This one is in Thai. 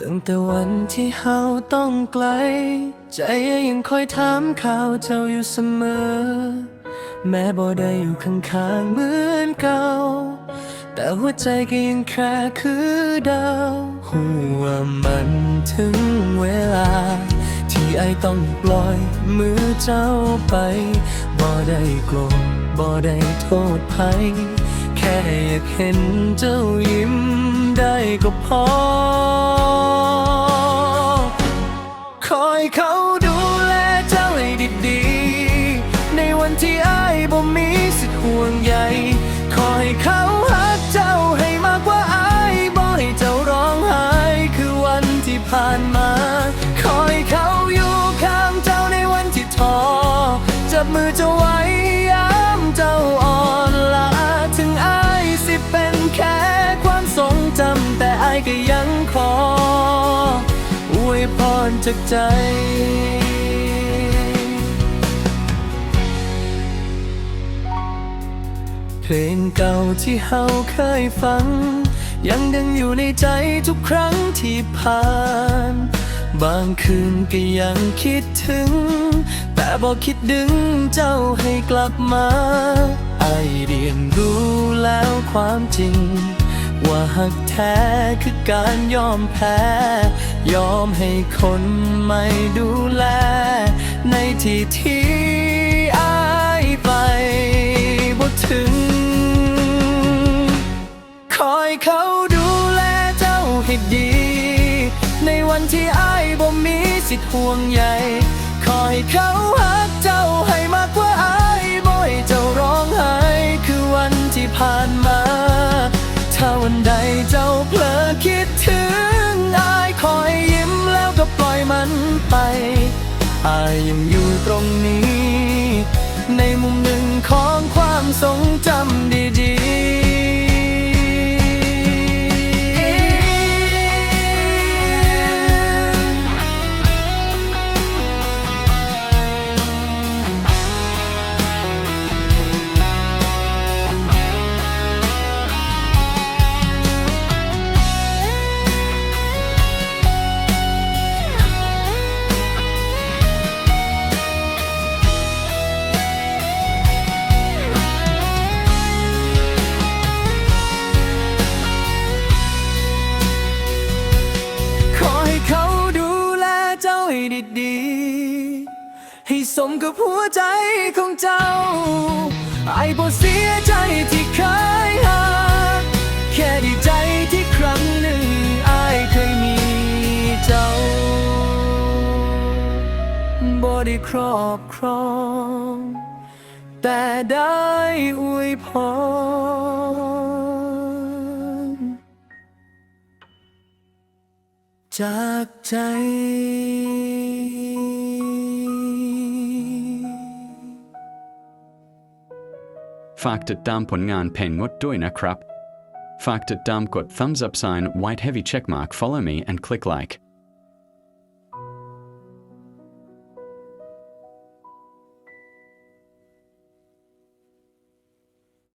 ตั้งแต่วันที่เฮาต้องไกล ใจยังคอยถามข่าวเจ้าอยู่เสมอ แม้บ่ได้อยู่ข้างๆเหมือนเก่า แต่หัวใจก็ยังแค่คือเดาหัวมันถึงเวลา ที่ไอต้องปล่อยมือเจ้าไป บ่ได้โกรธบ่ได้โทษใครแค่อยากเห็นเจ้ายิ้มได้ก็พอ เขาดูแลเจ้าให้ดีๆ ในวันที่อ้ายบ่มีสิทธิ์ห่วงใยขอให้เขาหักเจ้าให้มากกว่าอ้ายบ่ให้เจ้าร้องไห้คือวันที่ผ่านมา ขอให้เขาอยู่ข้างเจ้าในวันที่ท้อจับมือเจ้าไว้ วยพรจากใจเพลงเก่าที่เฮาเคยฟัง ยังดังอยู่ในใจทุกครั้งที่ผ่าน บางคืนก็ยังคิดถึง แต่บอกคิดดึงเจ้าให้กลับมา ไอเรียนรู้แล้วความจริง หักแท้คือการยอมแพ้ ยอมให้คนไม่ดูแล ในที่ที่อายไปบ่ถึง คอยเขาดูแลเจ้าให้ดี ในวันที่อายบ่มีสิทธิ์ห่วงใยคอย ทรงจำ ดี ๆ ให้สมกับหัวใจของเจ้า ไอ้บ่เสียใจที่เคยหักแค่ดีใจที่ครั้งหนึ่งไอ้เคยมีเจ้าบ่ได้ครอบครอง แต่ได้อวยพรจากใจ ฝากติดตามผลงานเพลงงดด้วยนะครับ ฝากติดตามกด thumbs up sign white heavy checkmark follow me and click like